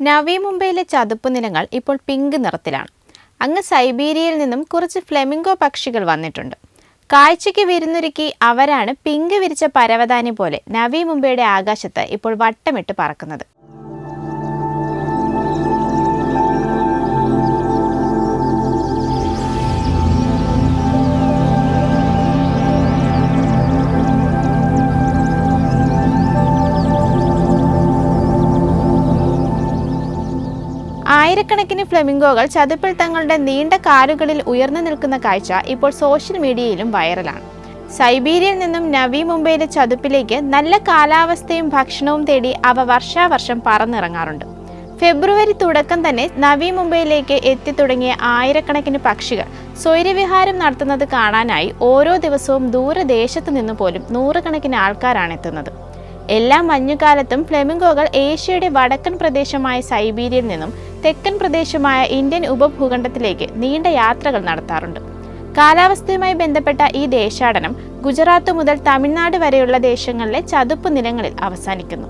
നവി മുംബൈയിലെ ചതുപ്പ് നിലങ്ങൾ ഇപ്പോൾ പിങ്ക് നിറത്തിലാണ്. അങ്ങ് സൈബീരിയയിൽ നിന്നും കുറച്ച് ഫ്ലെമിംഗോ പക്ഷികൾ വന്നിട്ടുണ്ട്. കാഴ്ചയ്ക്ക് വിരുന്നൊരുക്കി അവരാണ് പിങ്ക് വിരിച്ച പരവതാനി പോലെ നവി മുംബൈയുടെ ആകാശത്ത് ഇപ്പോൾ വട്ടമിട്ട് പറക്കുന്നത്. ആയിരക്കണക്കിന് ഫ്ലെമിംഗോകൾ ചതുപ്പിൽ തങ്ങളുടെ നീണ്ട കാലുകളിൽ ഉയർന്നു നിൽക്കുന്ന കാഴ്ച ഇപ്പോൾ സോഷ്യൽ മീഡിയയിലും വൈറലാണ്. സൈബീരിയയിൽ നിന്നും നവി മുംബൈയിലെ ചതുപ്പിലേക്ക് നല്ല കാലാവസ്ഥയും ഭക്ഷണവും തേടി അവ വർഷാവർഷം പറന്നിറങ്ങാറുണ്ട്. ഫെബ്രുവരി തുടക്കം തന്നെ നവി മുംബൈയിലേക്ക് എത്തി തുടങ്ങിയ ആയിരക്കണക്കിന് പക്ഷികൾ സ്വൈര്യവിഹാരം നടത്തുന്നത് കാണാനായി ഓരോ ദിവസവും ദൂരദേശത്തു നിന്ന് പോലും നൂറുകണക്കിന് ആൾക്കാരാണ് എത്തുന്നത്. എല്ലാ മഞ്ഞുകാലത്തും ഫ്ലെമിംഗോകൾ ഏഷ്യയുടെ വടക്കൻ പ്രദേശമായ സൈബീരിയയിൽ നിന്നും തെക്കൻ പ്രദേശമായ ഇന്ത്യൻ ഉപഭൂഖണ്ഡത്തിലേക്ക് നീണ്ട യാത്രകൾ നടത്താറുണ്ട് കാലാവസ്ഥയുമായി ബന്ധപ്പെട്ട ഈ ദേശാടനം ഗുജറാത്ത് മുതൽ തമിഴ്നാട് വരെയുള്ള ദേശങ്ങളിലെ ചതുപ്പ് നിലങ്ങളിൽ അവസാനിക്കുന്നു